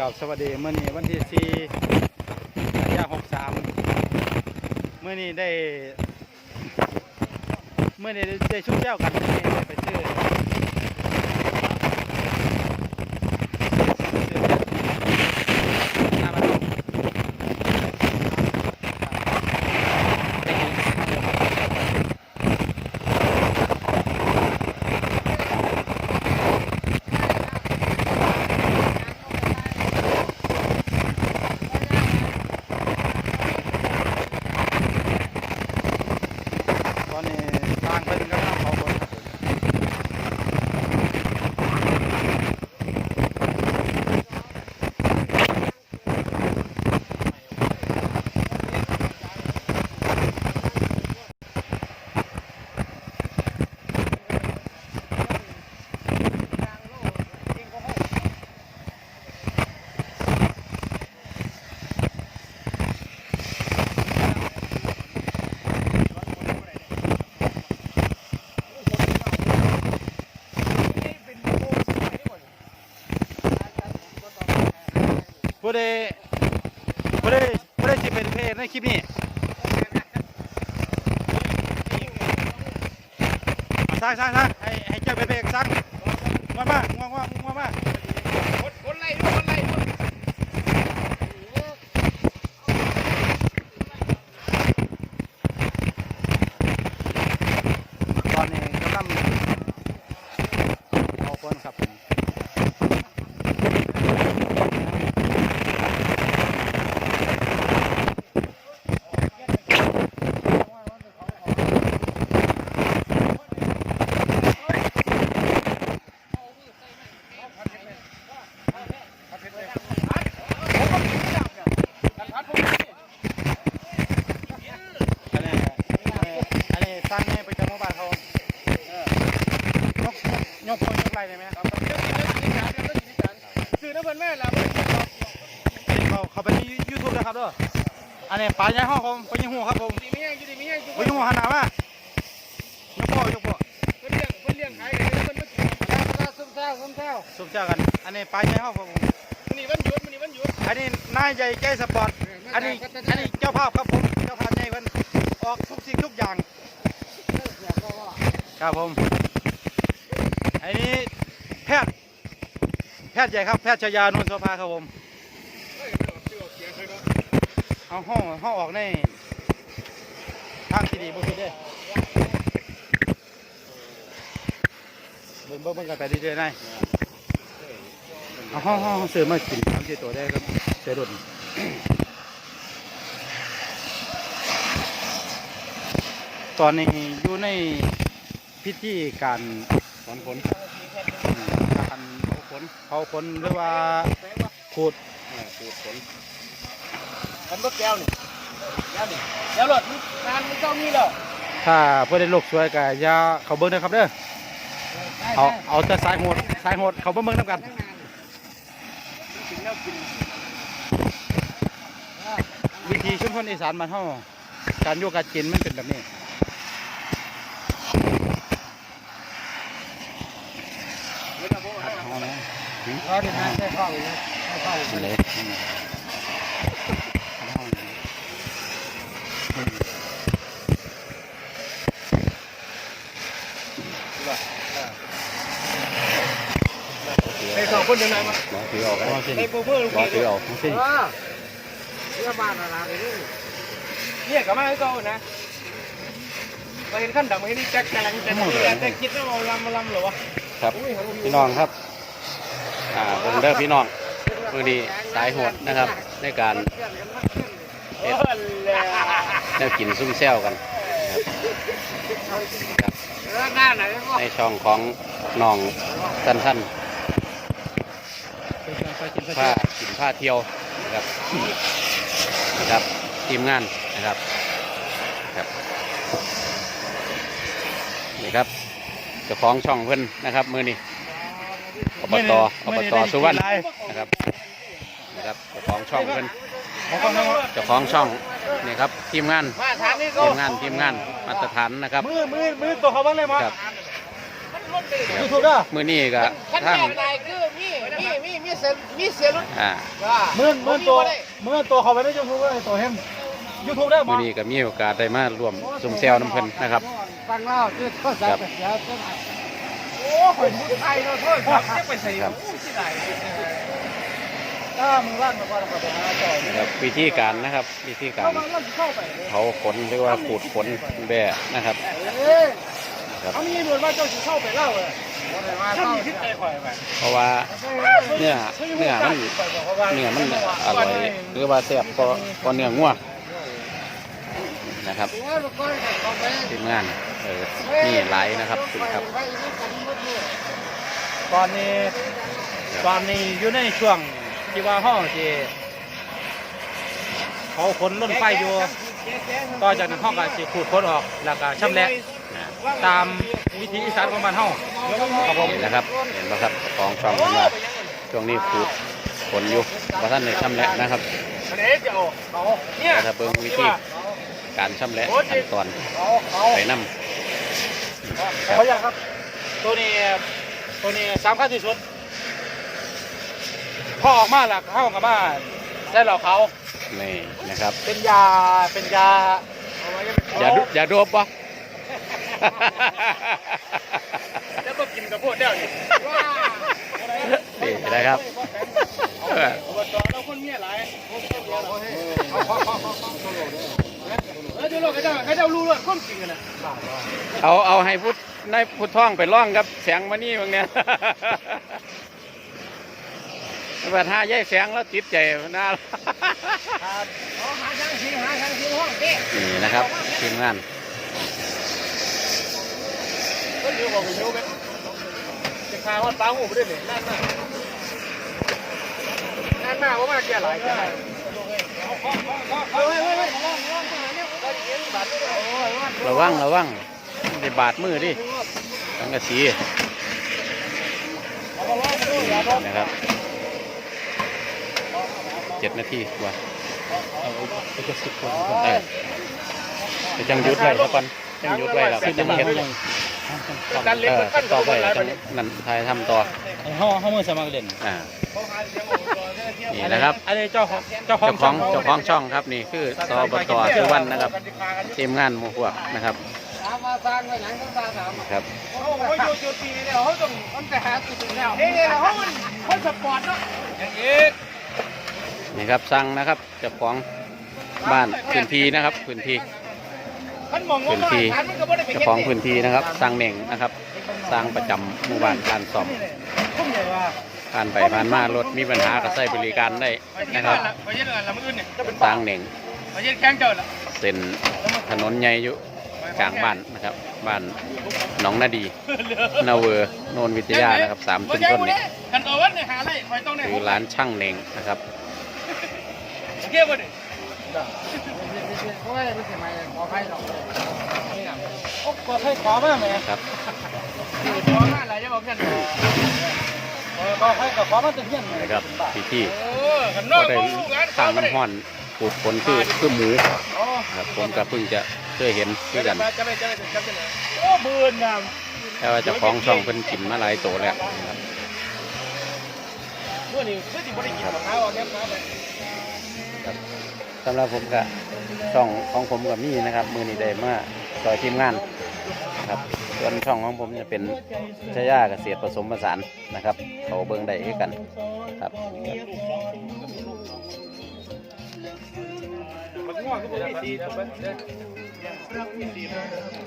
กับสวัสดีเมื่อนี้วันที่สี่กันยาหกสามเมื่อนี้ได้ เมื่อนี้ได้ชุบแก้วกันมื่อนี้ได้ไปซื้อซื้อหน้าบ้านตอนนี้ทางเป็นกำลังเขาบนครับผม ผู้ใดผู้ใดผู้ใดจะเป็นเพศในคลิปนี้สร้างสร้างสร้างให้ให้เจ้าเป็นเพจสร้างมามามามามามา คนคนไล่ด้วยคนไล่ด้วย ตอนนี้กำลังเอาคนครับผม อันนี้อันนี้สร้างให้ไปจากหมู่บ้านเขาเออยกยกยกคนยกไรได้ไหมครับ คือน้ำมันแม่ละเขาเขาไปที่ยูทูบนะครับเด้ออันนี้ปลาใหญ่ห้องผมปลาใหญ่หัวครับผมดีมีแห้งอยู่ดีมีแห้งอยู่ปลาใหญ่หัวหันหน้ามายกพ่อยกพ่อเพิ่นเลี้ยงเพิ่นเลี้ยงขายเลยเพิ่นมากินซุ่มเท้าซุ่มเท้าสุกเจ้ากัน อันนี้ปลาใหญ่ห้องครับผมมันนี่วันหยุดมันนี่วันหยุดอันนี้นายใหญ่ใจสปอร์ตอันนี้อันนี้เจ้าภาพครับผมเจ้าภาพใหญ่เพิ่นออกทุกสิ่งทุกอย่างครับผมอันนี้แพทย์แพ ทย์ใหญ่ครับแพทย์ชยานุนสภาครับผมเอาห้องห้องออกในทางที่ดีบ่คือเด้เบิ่งเบิ่งเบิ่งกันไปเรื่อยๆนายเอาห้องห้องเสือมากินทำที่ตัวได้ครับเสือดุนตอนนี้อยู่ในพิธีการถอนผล อืมการเผาข นเผาขนหรือว่าขูดปูดผลทำรถแก้วนี่แก้วนี่แก้วรถงานมันต้องมีแล้วถ้าเพื่อได้โลกสวยก็อย่าเขาเบิ่งนะครับเด้อเอาเอาแต่สายโหดสายโหดเขาเบิ่งเบิ่งนํกันกินแล้วกินวิธีชุมชนอีสานบ้านเฮาการอยู่การกินมันเป็นแบบนี้ เวลาพวก เอานะ เราที่ ได้เข้าเข้าเอาเลยอืมลยอืมไอ้สองคนยังไงมาเอถือออกเอาสิไอ้โปเพื่อนลูกเอาพี่ถือออกเอาสิเออเรื่องบ้านอะไรนี่เนี่ยกับมาให้โตนะมาเห็นขั้นดำมาเห็นนี่แจ็คแจงแต่แต่คิดว่าเราลำมาลำหรอวะครับพี่น้องครับ อ่าผมเด้อพี่น้องมือดีสายโหดนะครับ ในการเฮ็ดแนวกินซุ่มแซวกันนะครับในช่องของน้องสั้นสั้นผ้ากินผ้าเที่ยวนะครับนะครับทีมงานนะครับครับนี่ครับเจ้าของช่องเพิ่อนนะครับมือนี้ อบตอบตสุวรรณนะครับนะครับเจ้าของช่องเพิ่นเจ้าของช่องนี่ครับทีมงานมาทางนี้ก็ทีมงานทีมงานมาตรฐานนะครับมือมือมือตัวเขาบ้างเลยมั้งครับยูทูบเด้อมือนี้ก็ขั้นทางแรกนายคือมีมีมีมีมีเสียมีเสียรถอ่าเมื่อเมื่อตัวเมื่อตัวเขาไปได้ยูทูบเลยตัวเฮมยูทูบได้บ่มื้อนี้ก็มีโอกาสได้มาร่วมซุ่มแซวน้ำเพิ่นนะครับฟังเล่าคือข้อสอบเสียต้นโอ้ ข่อยมุดไทยเนาะโทษครับจะไปใส่ครับที่ไหนถ้ามึงว่านมาก่อนเราไปหาต่อนี่ครับวิธีการนะครับ วิธีการเข้ามาเริ่มเข้าไปเลยเผาขนหรือว่าขูดขนแบ่นะครับเอ้ยครับเขามีหนวดว่าเจ้าสิเข้าไปเล่าเลยถ้ามีพิษใจข่อยไปเพราะว่าเนื้อเนื้อมันเนื้อมันอร่อยหรือว่าแซ่บก็ก็เนื้องัว นะครับทีมงานเออนี่หลายนะครับถึงครับ ตอนนี้ตอนนี้อยู่ในช่วงที่ว่าห้องที่เขาขนล้นไฟอยู่ต่อจากนั้นห้องก็สิขูดขนออกแล้วก็ชำแหละตามวิธีอีสานของบ้านเฮาครับผมนี่นะครับ เห็นไหมครับของช่องมันว่าช่วงนี้ขูดขนอยู่ว่าท่านในชำแหละนะครับอันนี้จะเอาเอาเนี่ยแต่ถ้าเบิ่งวิธี การชำแหละขั้นตอนเอาเอาไปนํเขาอยากครับ ตัวนี้ตัวนี้สำคัญที่สุด พอออกมาแล้วเข้ากับมาใช้เหล่าเขานี่นะครับ เป็นยาเป็นยาอย่าดูอย่าโดบปะแล้วก็กินกับพวกเดียวนี่นี่นะครับเอออบตเราคนเมียหลาย เออเดี๋ยวเราเขาจะเขาจะรู้เลยความจริงกันนะเอาเอาให้พุทธนายพุทธท่องไปล่องครับแสงมานี่บางเนี่ยปัญหาแยกแสงแล้วติดใจหน้าเอาหาทางสีหาทางสีห้องเด้นี่นะครับทีมงานก็เดี๋ยวบอกไปเดี๋ยวไปจะพาวัดปางหูไปด้วยเนี่ยนั่นมากนั่นมากว่ามาเกี่ยหลายเกี่ยหลายเฮ้ยเฮ้ยเฮ้ยลองลองมาเนี่ยก็เขียนบัตรโอ้ย ระวังระวังในบาดมือดิทั้งกระสีนะครับเจ็ดนาทีกว่าเออจะจังหยุดไว้แล้วกันจังหยุดไว้แล้วก็จังเฮ็ดกันเล็กเออกันต่อไปแล้วจังนั่นทายทำต่อห้องห้องมือสมัครเล่นอ่า นี่นะครับ อันนี้เจ้าของเจ้าขอเจ้างของเจ้าของช่องครับนี่คือตบตคือวันนะครับทีมงานหมู่พวกนะครับครับนี่ครับสั่งนะครับเจ้าของบ้านพื้นที่นะครับพื้นที่มันมองว่ามันมันก็บ่เจ้าของพื้นที่นะครับสร้างเหน่งนะครับ สร้างประจำหมู่บ้านการซ่อม ผมใหญ่ว่าผ่านไปผ่านมารถมีปัญหาก็ใช้บริการได้นะครับไปเย็นอะไรละมื้อเนี่ยจะเป็นสร้างเหน่งไปเย็นแข้งเจ้าละเส้นถนนใหญ่อยู่กลางบ้านนะครับ บ้านหนองนาดีนาเวอร์โนนวิทยานะครับสามชุมชนเนี่ยกันตัววันเนี่ยหาอะไรไปต้องได้คือร้านช่างเหน่งนะครับโอเคบ่ดิเพราะว่ามันสิมาขอไฟหรอกโอ้ก็ให้ขอมาแม่ครับขอมาอะไรจะบอกกันก็ให้กับขอมาตึ้งเฮียนนะครับพี่ที่เออกันนอก็กได้งานข้างน้ำห้อนปลูกผลคือคือหมูอ๋อครับผมก็เพิ่งจะเคยเห็นคือกันจะไปจะไปจะไปโอ้เบื่อนะแต่ว่าเจ้าของช่องเพิ่นกินมาหลายโตแล้วนะครับเมื่อนี้เมื่อที่บ่ได้กินมะพร้าวเอาแก้มน้ำไปสำหรับผมก็ช่องของผมกับมี่นะครับ มือนี้ได้มาจอยทีมงานนะครับ ส่วนช่องของผมจะเป็นชายาเกษตรผสมผสานนะครับ เขาเบิ่งได้คือกันครับ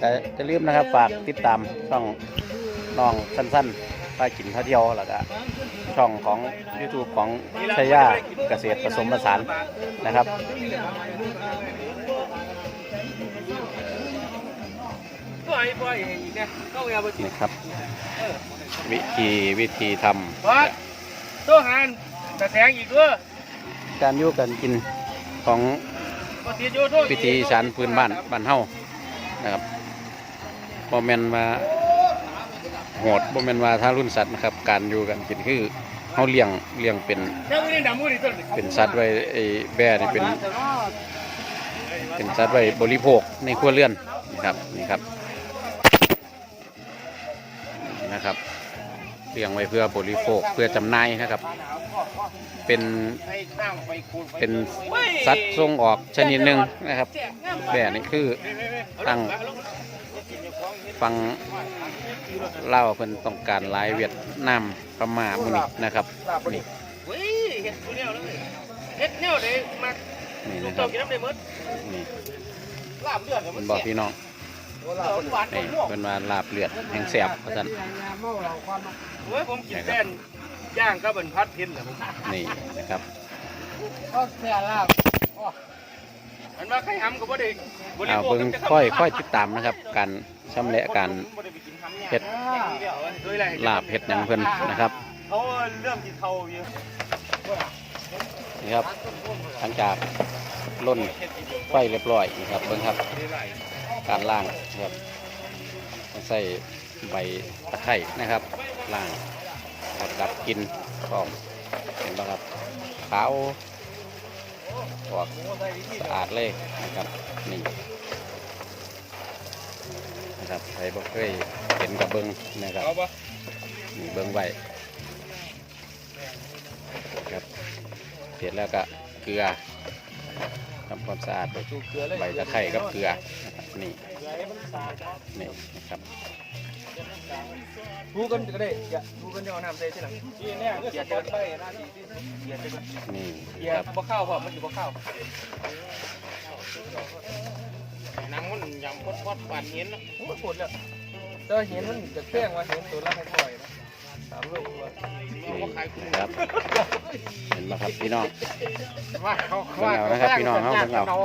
แต่จะลืมนะครับฝากติดตามช่องน้องสั้นๆพากินพาเที่ยวแล้วก็ช่องของ YouTube ของชายาเกษตรผสมผสานนะครับ นะเข้าเอาไปกินนี่ครับ วิธีวิธีทำวัดตัวหานแต่แสงอีกด้วยการอยู่กันกินของก็ติดอยู่โทษพิธีสารพื้นบ้านบ้านเฮานะครับบ่แม่นว่าโหดบ่แม่นว่าทารุณสัตว์นะครับ การอยู่กันกินคือเฮาเลี้ยงเลี้ยงเป็นแม่งนี่ดำมือนี่ต้นเป็นสัตว์ไว้ไอ้แบ่นี่เป็น เป็นสัตว์ไว้บริโภคในครัวเรือนนะครับนี่ครับ นี่นะครับเลี้ยงไว้เพื่อบริโภคเพื่อจำหน่ายนะครับ เป็นเป็นสัตว์ส่งออกชนิดหนึ่งนะครับ แบบนี้คือตั้งฟังเล่าวเพิ่นต้องการหลายเวียดนามพม่าหมุนี่นะครับนี่เฮ้ยเห็ดตัวเนี้ยเลยเห็ดเนี้ยเลยมานี่ลูกนะคเต่ารับกินน้ำได้หมดนี่ลาบเลือดมันบอกพี่น้องหวา นนี่เป็นว่าลาบเลือดแห่งแสบเพราะฉะนั้นเฮ้ยผมกินแป้นย่างก็เป็นพัดเพ็นเหรอผมนี่นะครับก็แค่ลาบอันว่าใครทำก็บ่ได้บริเอาโภคเบิ่งค่อยค่อยติดตามนะครับ การชำแหละการเฮ็ดลาบเห็ดหยังเพิ่นนะครับเขาเริ่มกินเทาอยู่นี่ครับหลังจากล่นไฟเรียบร้อยนี่ครับเบิ่งครับ การล่างนะครับใส่ใบตะไคร้นะครับล่างครับดับกินพร้อมเห็นไหมครับขาวออกสะอาดเลยนะครับนี่นะครับใครบ่เคยเห็นกับเบิ้งนะครับนี่เบิ้งไว้ครับเสร็จแล้วก็เกลือทำความสะอาดใบตะไคร้กับเกลือ นะครับนี่นี่นะครับดูกันก็ได้อย่าดูกันจะเอาน้ำใส่ที่หลังนี่เนี่ยก็จะไปหน้าที่ที่เกียร์ไปก่อนนี่เกียคร์รับบ่เข้าป่ะมันอยู่บ่เข้านังมันยำพดพดบานเห็นนะโอ้ยปวดแล้วแต่เห็นมันจะแกล้งว่าเห็นตัวละให้ปล่อยนะ สามโลกว่านี่นะครับเห็นไหมครับพี่น้องว่าเขาเบิ่งเอานะครับพี่น้องเฮาเบิ่งเอา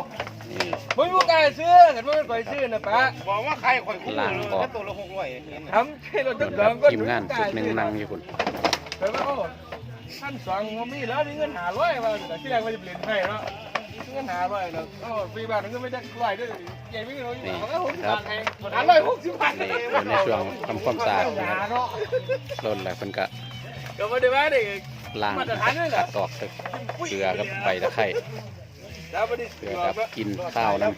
นี่ มึงบ่กล้าซื้อกันว่ามันไปซื้อนะป้าบอกว่าใครข่อยคุ้มล้างออก ตัวละ600ทำให้เราเบิ่ต้องงเดิครับมก็ทีมงานชุดหนึ่งนั่งอยู่คุณไปว่าโอ้ท่านสองงมีแล้วมีเงินหาร้อยมาแต่ที่แรกว่าจะเปลี่ยนให้เนาะ เงินหาร้อยแล้วโอ้ปีบาทมันก็ไม่ได้ร้อยด้วยใหญ่ไม่กี่ร้อยเขาก็หกสิบบาทเองหาร้อยหกสิบบาทนี่อยู่ในช่วงทำความสะอาดนะครับเนาะล้นแล้วเพิ่นก็ก็ไม่ได้ว่าเด็กล้างมาตรฐานนี่แหละตัดตอกตึกเกลือกับใบตะไคร้แล้วไม่ได้เกลือกับกินข้าวนั่น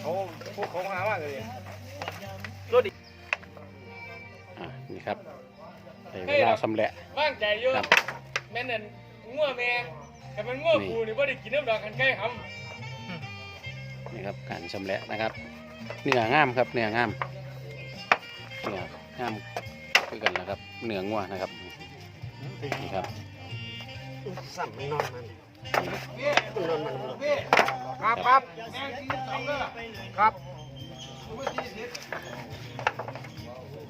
เขาพวกเขาหามากเลยอะนี่ครับได้เวลาสำเร็จว่างใจอยู่ครับแม่นั่นงัวแม่ แต่มันงัวปูนี่ไม่ได้กินน้ำดอกกันใกล้คนี่ครับการชำแหละนะครับเนื้องามครับเนื้องามเนื้องามคือกันนะครับเนื้องัวนะครับนี่ครับสั่มนอนมันนอนมันครับครับครับ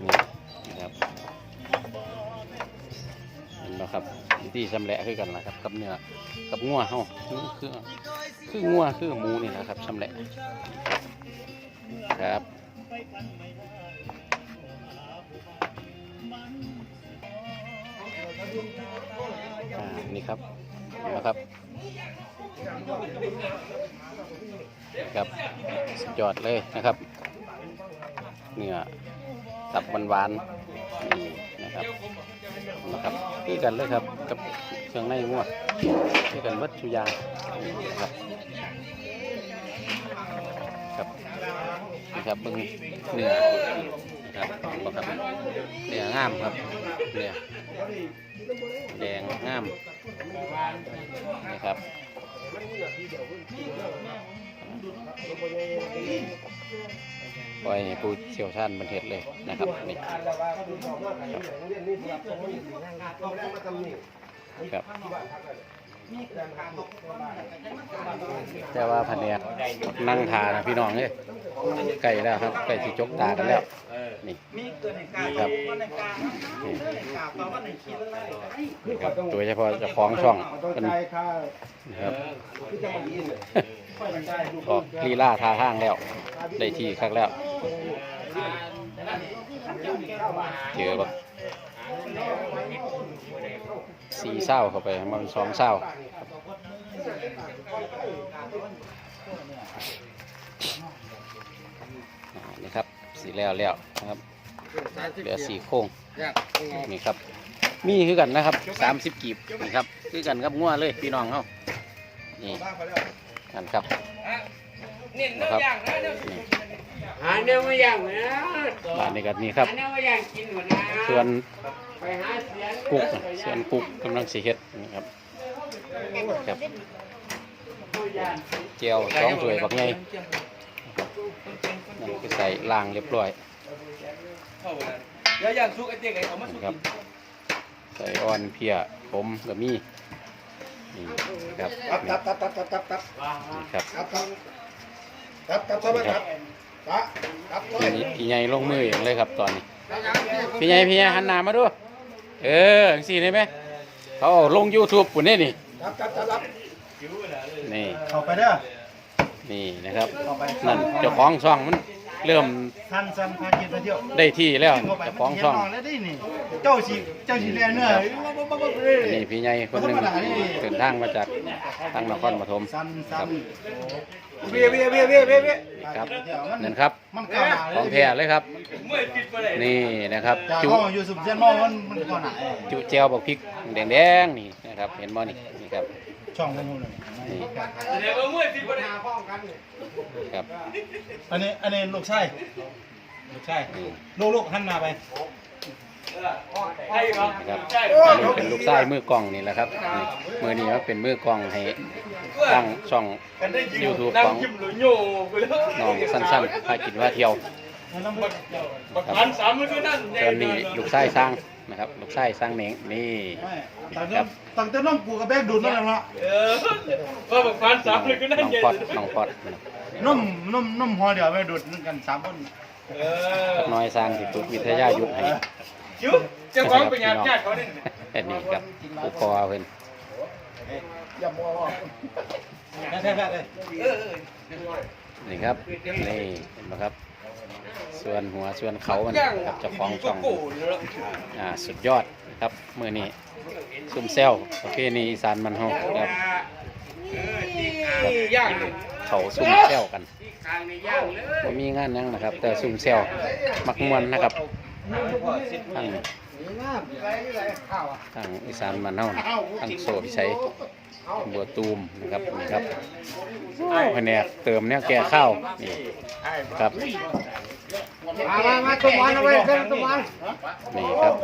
นี่นะครับ เนไหมครับที่ชำแหละคือกันนะครับกับเนื้อกับงัวเฮาคือคืองัวคือหมูนี่นะครับชำแหละครับอ่านี่ครับนไหมครับครับสุดยอดเลยนะครับเนื้อตับหวานๆนี่นะครับนะครับ คือกันเลยครับ กับเครื่องในงัวคือกันวัตถุยางครับครับนี่ครับเบิ่งเนื้อนะครับบอกครับเนื้องามครับเนื้อแดงงามนี่ครับ ปล่อยให้ผู้เชี่ยวชาญบันเทศเลยนะครับนี่ครับแต่ว่าพันเนี่ยนั่งทานะพี่น้องเอ้ยใกล้แล้วครับใกล้สิจกตากันแล้วนี่นี่ครับนี่ครับโดยเฉพาะจะคล้องช่องเป็นนะครับ ออกลีลาทาทางแล้ว ได้ที่ครั้งแล้ว เจอแบบสี่เศร้าเข้าไปมันสองเศร้านี่ครับสีแล้วแล้วนะครับเหลือสี่โค้งนี่ครับ มีคือกันนะครับสามสิบกีบนี่ครับ คือกันกับงัวเลยพี่น้องเขานี่ กันครับเน้นเนื้อย่างนะเนื้อนี่หาแนวมาอย่างนะบ้านนี้ก็นี่ครับหาแนวมาอย่างกินหมดนะส่วนไปหาเสียงกุ๊กส่วนกุ๊กกำลังสีเฮ็ดนะครับครับเจียวสองถ้วยบักไงนั่นคือใส่ล่างเรียบร้อยแล้วอย่างซุกไอ้เจ๊ไอ้เอามาซุกครับใส่อ่อนเพียผมก็มี นี่ครับตับนี่ตับตับตับตับตับตับนี่ครับตับตับตับตับตับตับพี่นี่พี่ใหญ่ลงมืออย่างเลยครับตอนนี้ พี่ใหญ่พี่ใหญ่หันหน้ามาดู เออสี่ได้ไหมเขาลงยูทูบปุ่นนี่นี่นี่เข้าไปเด้อนี่นะครับนั่นเจ้าของซ่องมัน เริ่มท่านสันพากินไปเที่ยวได้ที่แล้วเข้าไปเจ้ามันของเห็นช่องนอนแล้วได้นี่เจ้าสิเจ้าสิเรียนเนื้ออันนี้พี่ใหญ่คนหนึ่งเดินทางมาจากทางนครปฐมสันสันเบี้ยเบี้ยเบี้ยเบี้ยเบี้ยเบี้ยครับนั่นครับมันก้าวหน้าของแท้เลยครับเมื่อติดไปเลยนี่นะครับจากจุห้องอยู่สุมเส้นหม้อมันมันก้าวหน้า จุเจลบอกพริกแดงๆนี่นะครับ เห็นบ่นี่นี่ครับ ช่องมันนู่นเลยนี่เดี๋ยวเมื่อติดไปเลยครับอันนี้อันนี้ลูกชายลูกชายนี่ลูกลูกหันมาไปใช่ครับนะครับอันนี้เป็นลูกชายมือกล้องนี่แหละครับนี่มือนี้ว่าเป็นมือกล้องให้ตั้งช่อง YouTube นั่งของยิ้มหรือโยไปเลยน้องสั้นๆพากินว่าเที่ยวบักพันสามมันก็นั่นส่วนนี้ลูกชายสร้าง นะครับลูกชายสร้างเหน่งนี่ตั้งแต่ตั้งแต่น้องกูกับแบกดูดนั่นแหละเนาะเออว่าบักพันสามมันก็นั่นน้องเย็นพอดน้องพอดนะครับน้มน้มน้มหอเดียวไปดูดนั่นกันสามคนเออน้อยสร้างที่ฝึกวิทยายุทธให้ชิวเจ้าของเป็นญาติญาติเขาเนี่ยอันนี้ครับอุปกรณ์เพิ่นแท้ๆเลยนี่ครับนี่เห็นไหมครับ ส่วนหัวส่วนเขามันกับเจ้าของช่องอ่าสุดยอดนะครับมือนี้ซุ่มแซวประเพณีอีสานมันเฮาครับเขาซุ่มแซวกันทางในย่ามีงานหยังนะครับ แต่ซุ่มแซวมักมวนนะครับทางทางอีสานมันเฮาทางโซพิชัย บัวตูมนะครับนี่ครับโอ้แผนกเติมเนี่ยแก่ข้าวนี่ครับมามามาตุ้มวันเอาไว้เส้นตุ้มวันนี่ครับ